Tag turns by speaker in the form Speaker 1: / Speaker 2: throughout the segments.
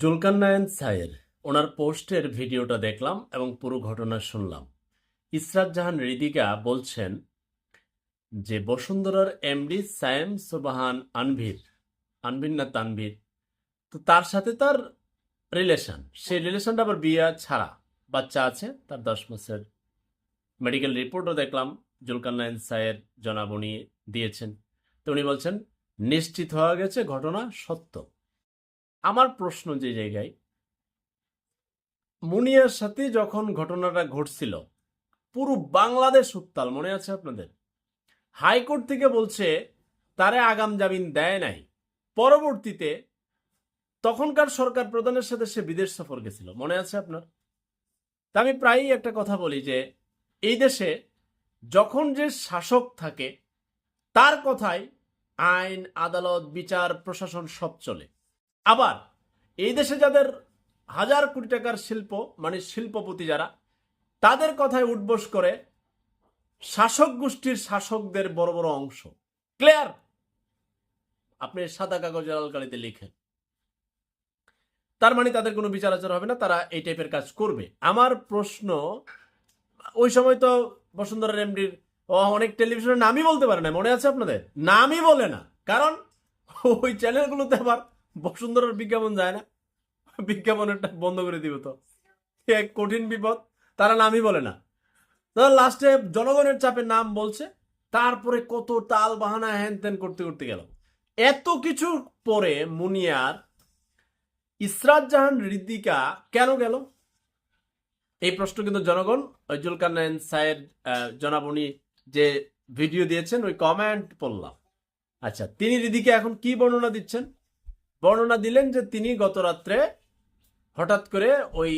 Speaker 1: জুলকান্নায়ন সায়ের ওনার পোস্টের ভিডিওটা দেখলাম এবং পুরো ঘটনা শুনলাম। ইসরাত জাহান রিদিকা বলছেন যে, বসুন্ধরার এমডি সায়েম সোবাহান আনভির আনভির না তানভীর, তো তার সাথে তার রিলেশন সেই রিলেশনটা আবার বিয়ে ছাড়া বাচ্চা আছে, তার দশ মাসের মেডিকেল রিপোর্টও দেখলাম জুলকান্নায়ন সায়ের জনাবনি দিয়েছেন। তো উনি বলছেন, নিশ্চিত হওয়া গেছে ঘটনা সত্য। আমার প্রশ্ন যে জায়গায়, মুনিয়ার সাথে যখন ঘটনাটা ঘটছিল, পুরো বাংলাদেশ উত্তাল, মনে আছে আপনাদের? হাইকোর্ট থেকে বলছে, তারে আগাম জামিন দেয় নাই। পরবর্তীতে তখনকার সরকার প্রধানের সাথে সে বিদেশ সফর গেছিল, মনে আছে আপনার? তা আমি প্রায়ই একটা কথা বলি যে, এই দেশে যখন যে শাসক থাকে, তার কথায় আইন, আদালত, বিচার, প্রশাসন সব চলে। আবার, এই দেশে যাদের হাজার কোটি টাকার শিল্প মানে শিল্পপতি যারা, তাদের কথায় উঠবোস করে শাসক গোষ্ঠীর শাসকদের বড় বড় অংশ। ক্লিয়ার? আপনি সাদা কাগজের আলকালিতে লিখেন। তার মানে তাদের কোনো বিচার আচার হবে না, তারা এই টাইপের কাজ করবে। আমার প্রশ্ন, ওই সময় তো বসুন্ধরার এমডির অনেক টেলিভিশনের নামই বলতে পারে না, মনে আছে আপনাদের? নামই বলে না। কারণ ওই চ্যানেলগুলোতে আবার বসুন্ধরার বিজ্ঞাপন যায় না। বিজ্ঞাপনেরটা বন্ধ করে দিব তো। এক কঠিন বিপদ, তারা নামই বলে না। তারা লাস্টে জনগণের চাপে নাম বলছে, তারপরে কত তাল বাহানা হ্যান ত্যান করতে করতে গেল। এত কিছু পরে মুনিয়ার ইসরাত জাহান রিদ্দিকা কেন গেল? এই প্রশ্ন কিন্তু জনগণ ওই জুলকান্নায়ন সায়ের জনাবনি যে ভিডিও দিয়েছেন, ওই কমেন্ট পড়লাম। আচ্ছা তিনি রিদিকে এখন কি বর্ণনা দিচ্ছেন? বর্ণনা দিলেন যে তিনি গত রাত্রে হঠাৎ করে ওই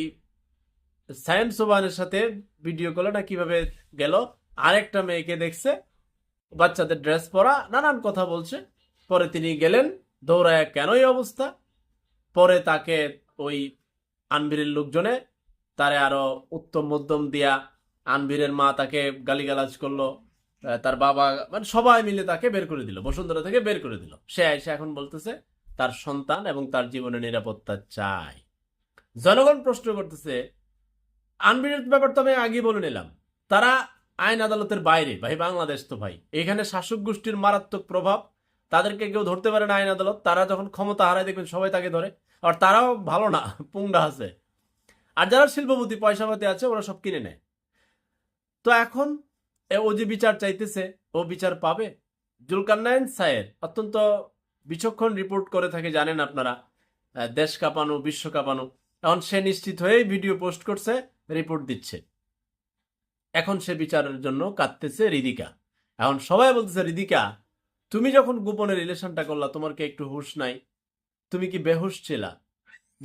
Speaker 1: সায়েম সোবানের সাথে ভিডিও কলে না কীভাবে গেল, আরেকটা মেয়েকে দেখছে, বাচ্চাদের ড্রেস পরা, নানান কথা বলছে। পরে তিনি গেলেন, দৌড়ায় কেনই অবস্থা? পরে তাকে ওই আনভিরের লোকজনে, তারে আরও উত্তম মধ্যম দিয়া আনভিরের মা তাকে গালিগালাজ করল তার বাবা মানে সবাই মিলে তাকে বের করে দিল, বসুন্ধরা থেকে বের করে দিল। সে এসে এখন বলতেছে তার সন্তান এবং তার জীবনের নিরাপত্তা চায় জনগণ প্রশ্ন করতেছে আনভিরের ব্যাপার তো আমি আগে বলে নিলাম। তারা আইন আদালতের বাইরে, ভাই বাংলাদেশ তো ভাই। এখানে শাসক গোষ্ঠীর মারাত্মক প্রভাব, তাদেরকে কেউ ধরতে পারে না আইন আদালত। তারা যখন ক্ষমতা হারায় দেখবেন সবাই তাকে ধরে। আর তারাও ভালো না, পুংডা আছে। আর যারা শিল্পপতি, পয়সাপাতি আছে, ওরা সব কিনে নেয়। তো এখন ও যে বিচার চাইতেছে, ও বিচার পাবে? জুলকান্নায়ন সায়ের অত্যন্ত বিচক্ষণ রিপোর্ট করে থাকে, জানেন আপনারা। দেশ কাঁপানো, বিশ্ব কাঁপানো। এখন সে নিশ্চিত হয়েই ভিডিও পোস্ট করছে রিপোর্ট দিচ্ছে। এখন সে বিচারের জন্য কাঁদতেছে রিদিকা। এখন সবাই বলতেছে, রিদিকা, তুমি যখন গোপনে রিলেশনটা করলা, তোমার কি একটু হুশ নাই? তুমি কি বেহুশ ছিলা?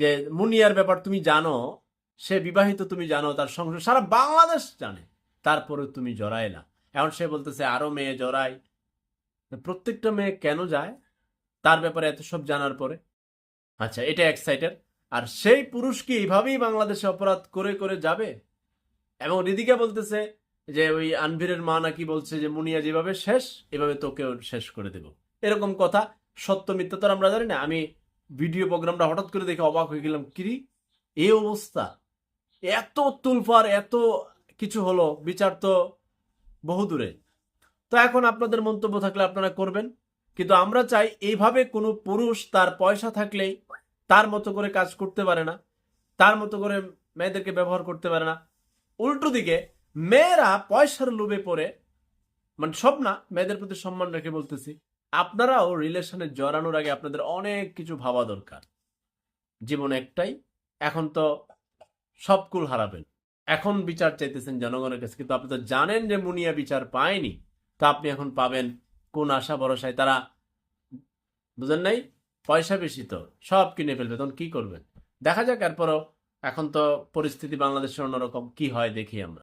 Speaker 1: যে মুনিয়ার ব্যাপার তুমি জানো, সে বিবাহিত তুমি জানো, তার সংসার সারা বাংলাদেশ জানে তারপরে তুমি জড়াইলা এখন সে বলতেছে, আরও মেয়ে জড়াই প্রত্যেকটা মেয়ে কেন যায়? তার ব্যাপারে এত সব জানার পরে। আচ্ছা এটা এক আর সেই পুরুষ কি এইভাবেই বাংলাদেশে অপরাধ করে করে যাবে? এবং রিদিকা বলতেছে যে, ওই আনভিরের মা নাকি বলছে যে, মুনিয়া যেভাবে শেষ, এভাবে তোকেও শেষ করে দেব। এরকম কথা, সত্য, মিথ্যা তো আমরা জানি না। আমি ভিডিও প্রোগ্রামটা হঠাৎ করে দেখে অবাক হয়ে গেলাম কিরি এই অবস্থা? এত তুলফার, এত কিছু হলো, বিচার তো বহু দূরে তো এখন আপনাদের মন্তব্য থাকলে আপনারা করবেন। কিন্তু আমরা চাই এইভাবে কোনো পুরুষ তার পয়সা থাকলেই তার মতো করে কাজ করতে পারে না, তার মতো করে মেয়েদেরকে ব্যবহার করতে পারে না। উল্টো দিকে, মেয়েরা পয়সার লোভে পড়ে। মানে সব না, মেয়েদের প্রতি সম্মান রেখে বলতেছি, আপনারাও রিলেশনে জড়ানোর আগে আপনাদের অনেক কিছু ভাবা দরকার। জীবন একটাই, এখন তো সব কুল হারাবেন। এখন বিচার চাইতেছেন জনগণের কাছে, কিন্তু আপনি তো জানেন যে মুনিয়া বিচার পায়নি। তা আপনি এখন পাবেন কোন আশা ভরসায় তারা, বুঝেন নাই? পয়সা বেশি তো, সব কিনে ফেলবে, তখন কি করবেন? দেখা যাক, এরপরও এখন তো পরিস্থিতি বাংলাদেশের অন্যরকম, কি হয় দেখি আমরা।